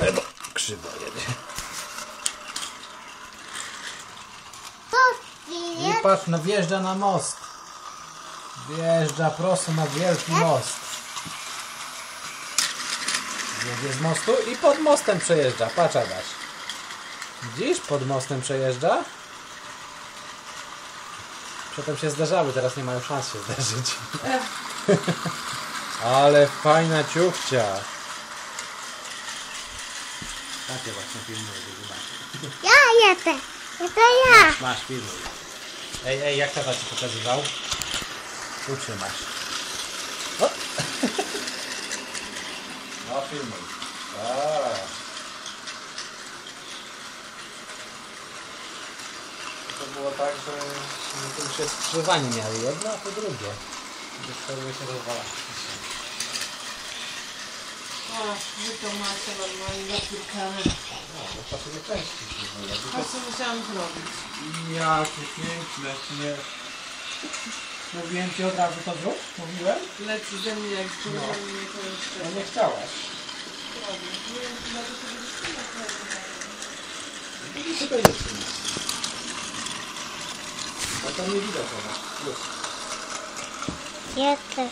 Ale bo krzywo jedzie. I patrz, no wjeżdża na most. Wjeżdża prosto na wielki most. Jedzie z mostu i pod mostem przejeżdża. Patrz Adaś. Widzisz? Pod mostem przejeżdża. Przedtem się zdarzały, teraz nie mają szans się zdarzyć. Ale fajna ciuchcia. Takie właśnie filmuję, żeby zobaczyć. ja jestem. To ja. Masz, filmuj. Ej, ej, jak tata ci pokazywał? Tu trzymasz. O! No, filmuj. A. To było tak, że to już jest skrzyżowanie miały jedno, a to drugie. Się rozwala. O, wy to macie normalnie zapierkane. No, to pasuje części. A co musiałam zrobić? Jakie piękne, nie. Mówiłem ci od razu to zrób? Mówiłem? Leci ze mnie jak z No. mnie to jeszcze. No nie chciałaś. I tutaj jest. A tam nie widać ona. Plus. Jestem.